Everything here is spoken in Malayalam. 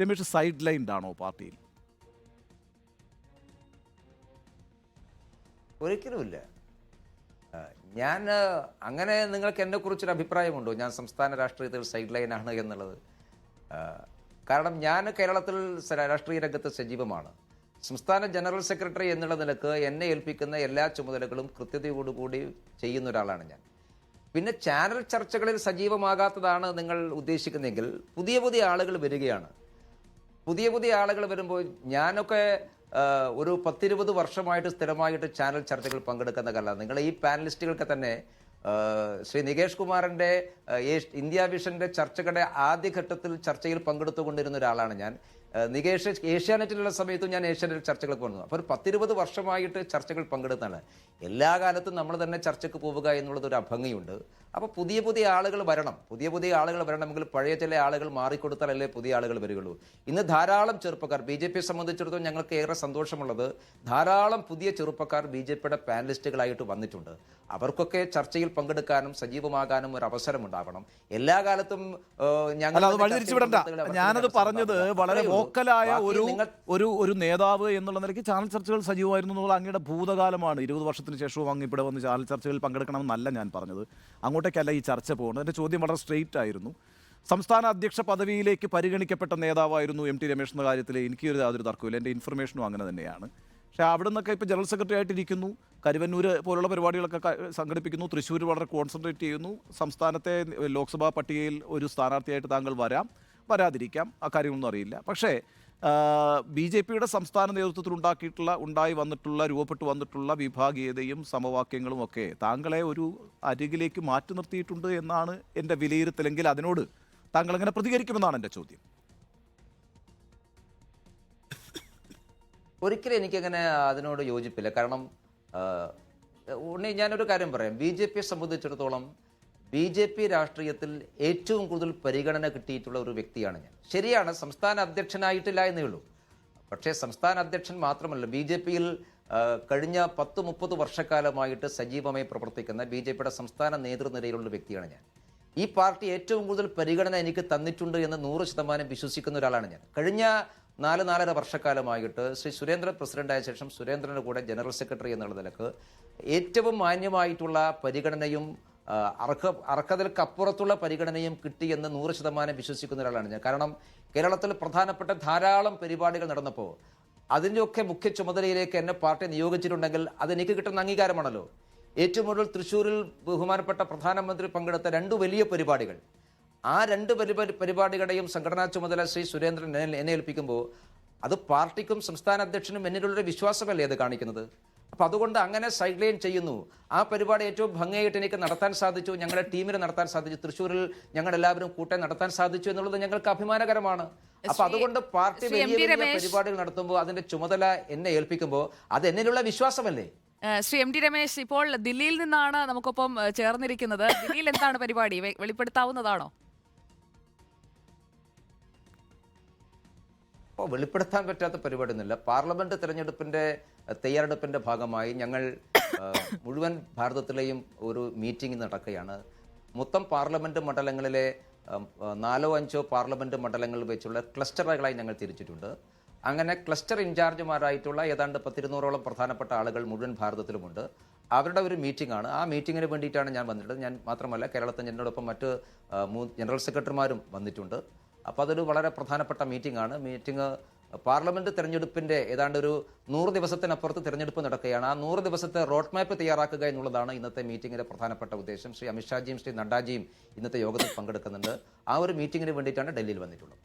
രമേശ് സൈഡ് ലൈൻഡാണോ പാർട്ടിയിൽ? ഒരിക്കലുമില്ല. ഞാൻ അങ്ങനെ നിങ്ങൾക്ക് എന്നെ കുറിച്ചൊരു അഭിപ്രായമുണ്ടോ? ഞാൻ സംസ്ഥാന രാഷ്ട്രീയത്തിൽ സൈഡ് ലൈനാണ് എന്നുള്ളത് കാരണം ഞാൻ കേരളത്തിൽ രാഷ്ട്രീയ രംഗത്ത് സജീവമാണ്. സംസ്ഥാന ജനറൽ സെക്രട്ടറി എന്നുള്ള നിലയ്ക്ക് എന്നെ ഏൽപ്പിക്കുന്ന എല്ലാ ചുമതലകളും കൃത്യതയോടുകൂടി ചെയ്യുന്ന ഒരാളാണ് ഞാൻ. പിന്നെ ചാനൽ ചർച്ചകളിൽ സജീവമാകാത്തതാണ് നിങ്ങൾ ഉദ്ദേശിക്കുന്നതെങ്കിൽ പുതിയ പുതിയ ആളുകൾ വരികയാണ്. പുതിയ പുതിയ ആളുകൾ വരുമ്പോൾ ഞാനൊക്കെ ഒരു പത്തിരുപത് വർഷമായിട്ട് സ്ഥിരമായിട്ട് ചാനൽ ചർച്ചകൾ പങ്കെടുക്കുന്ന കല. നിങ്ങൾ ഈ പാനലിസ്റ്റുകൾക്ക് തന്നെ ശ്രീ നികേഷ് കുമാറിന്റെ ഇന്ത്യ വിഷന്റെ ചർച്ചകളുടെ ആദ്യഘട്ടത്തിൽ ചർച്ചയിൽ പങ്കെടുത്തുകൊണ്ടിരുന്ന ഒരാളാണ് ഞാൻ. നികേഷ് ഏഷ്യാനെറ്റിലുള്ള സമയത്തും ഞാൻ ഏഷ്യാനെറ്റ് ചർച്ചകൾക്ക് വന്നു അപ്പോൾ ഒരു പത്തിരുപത് വർഷമായിട്ട് ചർച്ചകൾ പങ്കെടുത്താണ്. എല്ലാ കാലത്തും നമ്മൾ തന്നെ ചർച്ചയ്ക്ക് പോവുക എന്നുള്ളത് ഒരു അഭംഗിയുണ്ട്. അപ്പോൾ പുതിയ പുതിയ ആളുകൾ വരണം. പുതിയ പുതിയ ആളുകൾ വരണമെങ്കിൽ പഴയ ചില ആളുകൾ മാറിക്കൊടുത്താലല്ലേ പുതിയ ആളുകൾ വരികയുള്ളൂ. ഇന്ന് ധാരാളം ചെറുപ്പക്കാർ ബി ജെ പിയെ സംബന്ധിച്ചിടത്തോളം ഞങ്ങൾക്ക് ഏറെ സന്തോഷമുള്ളത് ധാരാളം പുതിയ ചെറുപ്പക്കാർ ബി ജെ പിയുടെ പാനലിസ്റ്റുകളായിട്ട് വന്നിട്ടുണ്ട്. അവർക്കൊക്കെ ചർച്ചയിൽ പങ്കെടുക്കാനും സജീവമാകാനും ഒരു അവസരം ഉണ്ടാവണം എല്ലാ കാലത്തും ഞങ്ങൾ ഞാനത് പറഞ്ഞത് വളരെ ബാക്കി ഒരു ഒരു ഒരു നേതാവ് എന്നുള്ള നിലയ്ക്ക് ചാനൽ ചർച്ചകൾ സജീവമായിരുന്നു എന്നുള്ള അങ്ങയുടെ ഭൂതകാലമാണ്. ഇരുപത് വർഷത്തിന് ശേഷവും അങ്ങ് ഇവിടെ വന്ന് ചാനൽ ചർച്ചകളിൽ പങ്കെടുക്കണമെന്നല്ല ഞാൻ പറഞ്ഞത്. അങ്ങോട്ടേക്കല്ല ഈ ചർച്ച പോകുന്നത്. എന്റെ ചോദ്യം വളരെ സ്ട്രെയിറ്റ് ആയിരുന്നു. സംസ്ഥാന അധ്യക്ഷ പദവിയിലേക്ക് പരിഗണിക്കപ്പെട്ട നേതാവായിരുന്നു എം ടി രമേഷ് എന്ന കാര്യത്തിൽ എനിക്ക് ഒരു യാതൊരു തർക്കമില്ല എന്റെ ഇൻഫർമേഷനും അങ്ങനെ തന്നെയാണ്. പക്ഷേ അവിടെ നിന്നൊക്കെ ഇപ്പോൾ ജനറൽ സെക്രട്ടറി ആയിട്ടിരിക്കുന്നു. കരുവന്നൂർ പോലുള്ള പരിപാടികളൊക്കെ സംഘടിപ്പിക്കുന്നു. തൃശ്ശൂർ വളരെ കോൺസെൻട്രേറ്റ് ചെയ്യുന്നു. സംസ്ഥാനത്തെ ലോക്സഭാ പട്ടികയിൽ ഒരു സ്ഥാനാർത്ഥിയായിട്ട് താങ്കൾ വരാം. വരാതിരിക്കാം. ആ കാര്യങ്ങളൊന്നും അറിയില്ല. പക്ഷേ ബി ജെ പിയുടെ സംസ്ഥാന നേതൃത്വത്തിൽ ഉണ്ടാക്കിയിട്ടുള്ള ഉണ്ടായി വന്നിട്ടുള്ള രൂപപ്പെട്ടു വന്നിട്ടുള്ള വിഭാഗീയതയും സമവാക്യങ്ങളും ഒക്കെ താങ്കളെ ഒരു അരികിലേക്ക് മാറ്റി നിർത്തിയിട്ടുണ്ട് എന്നാണ് എന്റെ വിലയിരുത്തലെങ്കിൽ അതിനോട് താങ്കൾ എങ്ങനെ പ്രതികരിക്കുമെന്നാണ് എന്റെ ചോദ്യം. ഒരിക്കലും എനിക്കങ്ങനെ അതിനോട് യോജിപ്പില്ല. കാരണം ഉണ്ണി ഞാനൊരു കാര്യം പറയാം. ബി ജെ പിയെ സംബന്ധിച്ചിടത്തോളം ബി ജെ പി രാഷ്ട്രീയത്തിൽ ഏറ്റവും കൂടുതൽ പരിഗണന കിട്ടിയിട്ടുള്ള ഒരു വ്യക്തിയാണ് ഞാൻ. ശരിയാണ് സംസ്ഥാന അധ്യക്ഷനായിട്ടില്ല എന്നേ ഉള്ളൂ. പക്ഷേ സംസ്ഥാന അധ്യക്ഷൻ മാത്രമല്ല ബി ജെ പിയിൽ കഴിഞ്ഞ പത്ത് മുപ്പത് വർഷക്കാലമായിട്ട് സജീവമായി പ്രവർത്തിക്കുന്ന ബി ജെ പിയുടെ സംസ്ഥാന നേതൃനിരയിലുള്ള വ്യക്തിയാണ് ഞാൻ. ഈ പാർട്ടി ഏറ്റവും കൂടുതൽ പരിഗണന എനിക്ക് തന്നിട്ടുണ്ട് എന്ന് നൂറ് ശതമാനം വിശ്വസിക്കുന്ന ഒരാളാണ് ഞാൻ. കഴിഞ്ഞ നാല് നാലര വർഷക്കാലമായിട്ട് ശ്രീ സുരേന്ദ്രൻ പ്രസിഡന്റായ ശേഷം സുരേന്ദ്രന്റെ കൂടെ ജനറൽ സെക്രട്ടറി എന്നുള്ള നിലയ്ക്ക് ഏറ്റവും മാന്യമായിട്ടുള്ള പരിഗണനയും അർഹ അർഹതൽക്കപ്പുറത്തുള്ള പരിഗണനയും കിട്ടിയെന്ന് നൂറ് ശതമാനം വിശ്വസിക്കുന്ന ഒരാളാണ് ഞാൻ. കാരണം കേരളത്തിൽ പ്രധാനപ്പെട്ട ധാരാളം പരിപാടികൾ നടന്നപ്പോൾ അതിന്റെയൊക്കെ മുഖ്യ ചുമതലയിലേക്ക് എന്നെ പാർട്ടി നിയോഗിച്ചിട്ടുണ്ടെങ്കിൽ അതെനിക്ക് കിട്ടുന്ന അംഗീകാരമാണല്ലോ. ഏറ്റവും കൂടുതൽ തൃശ്ശൂരിൽ ബഹുമാനപ്പെട്ട പ്രധാനമന്ത്രി പങ്കെടുത്ത രണ്ട് വലിയ പരിപാടികൾ. ആ രണ്ട് പരിപാടി പരിപാടികളുടെയും സംഘടനാ ചുമതല ശ്രീ സുരേന്ദ്രൻ എന്നെ ഏൽപ്പിക്കുമ്പോൾ അത് പാർട്ടിക്കും സംസ്ഥാന അധ്യക്ഷനും എന്നിലുള്ളൊരു വിശ്വാസമല്ലേ അത് കാണിക്കുന്നത്? അപ്പൊ അതുകൊണ്ട് അങ്ങനെ സൈഡ് ലൈൻ ചെയ്യുന്നു. ആ പരിപാടി ഏറ്റവും ഭംഗിയായിട്ട് എനിക്ക് നടത്താൻ സാധിച്ചു. ഞങ്ങളുടെ ടീമിന് നടത്താൻ സാധിച്ചു. തൃശ്ശൂരിൽ ഞങ്ങൾ എല്ലാവരും കൂട്ടെ നടത്താൻ സാധിച്ചു എന്നുള്ളത് ഞങ്ങൾക്ക് അഭിമാനകരമാണ്. അപ്പൊ അതുകൊണ്ട് പാർട്ടി വലിയ വലിയ പരിപാടികൾ നടത്തുമ്പോൾ അതിന്റെ ചുമതല എന്നെ ഏൽപ്പിക്കുമ്പോൾ അത് എന്നിലുള്ള വിശ്വാസമല്ലേ? ശ്രീ എം ടി രമേശ് ഇപ്പോൾ ദില്ലിയിൽ നിന്നാണ് നമുക്കൊപ്പം ചേർന്നിരിക്കുന്നത്. ദില്ലിയിൽ എന്താണ് പരിപാടി? വെളിപ്പെടുത്താവുന്നതാണോ? അപ്പോൾ വെളിപ്പെടുത്താൻ പറ്റാത്ത പരിപാടിയൊന്നുമില്ല. പാർലമെന്റ് തെരഞ്ഞെടുപ്പിന്റെ തയ്യാറെടുപ്പിന്റെ ഭാഗമായി ഞങ്ങൾ മുഴുവൻ ഭാരതത്തിലെയും ഒരു മീറ്റിംഗ് നടക്കുകയാണ്. മൊത്തം പാർലമെന്റ് മണ്ഡലങ്ങളിലെ നാലോ അഞ്ചോ പാർലമെന്റ് മണ്ഡലങ്ങൾ വെച്ചുള്ള ക്ലസ്റ്ററുകളായി ഞങ്ങൾ തിരിച്ചിട്ടുണ്ട്. അങ്ങനെ ക്ലസ്റ്റർ ഇൻചാർജുമാരായിട്ടുള്ള ഏതാണ്ട് പത്തിരുന്നൂറോളം പ്രധാനപ്പെട്ട ആളുകൾ മുഴുവൻ ഭാരതത്തിലുമുണ്ട്. അവരുടെ ഒരു മീറ്റിംഗ് ആണ് ആ മീറ്റിങ്ങിന് വേണ്ടിയിട്ടാണ് ഞാൻ വന്നിട്ടുള്ളത്. ഞാൻ മാത്രമല്ല കേരളത്തിൽ എന്നോടൊപ്പം മറ്റ് ജനറൽ സെക്രട്ടറിമാരും വന്നിട്ടുണ്ട്. അപ്പോൾ അതൊരു വളരെ പ്രധാനപ്പെട്ട മീറ്റിംഗ് ആണ്. മീറ്റിംഗ് പാർലമെന്റ് തെരഞ്ഞെടുപ്പിന്റെ ഏതാണ്ട് ഒരു നൂറ് ദിവസത്തിനപ്പുറത്ത് തെരഞ്ഞെടുപ്പ് നടക്കുകയാണ്. ആ നൂറ് ദിവസത്തെ റോഡ് മാപ്പ് തയ്യാറാക്കുക എന്നുള്ളതാണ് ഇന്നത്തെ മീറ്റിംഗിന്റെ പ്രധാനപ്പെട്ട ഉദ്ദേശം. ശ്രീ അമിത്ഷാജിയും ശ്രീ നഡ്ഡാജിയും ഇന്നത്തെ യോഗത്തിൽ പങ്കെടുക്കുന്നുണ്ട്. ആ ഒരു മീറ്റിംഗിന് വേണ്ടിയിട്ടാണ് ഡൽഹിയിൽ വന്നിട്ടുള്ളത്.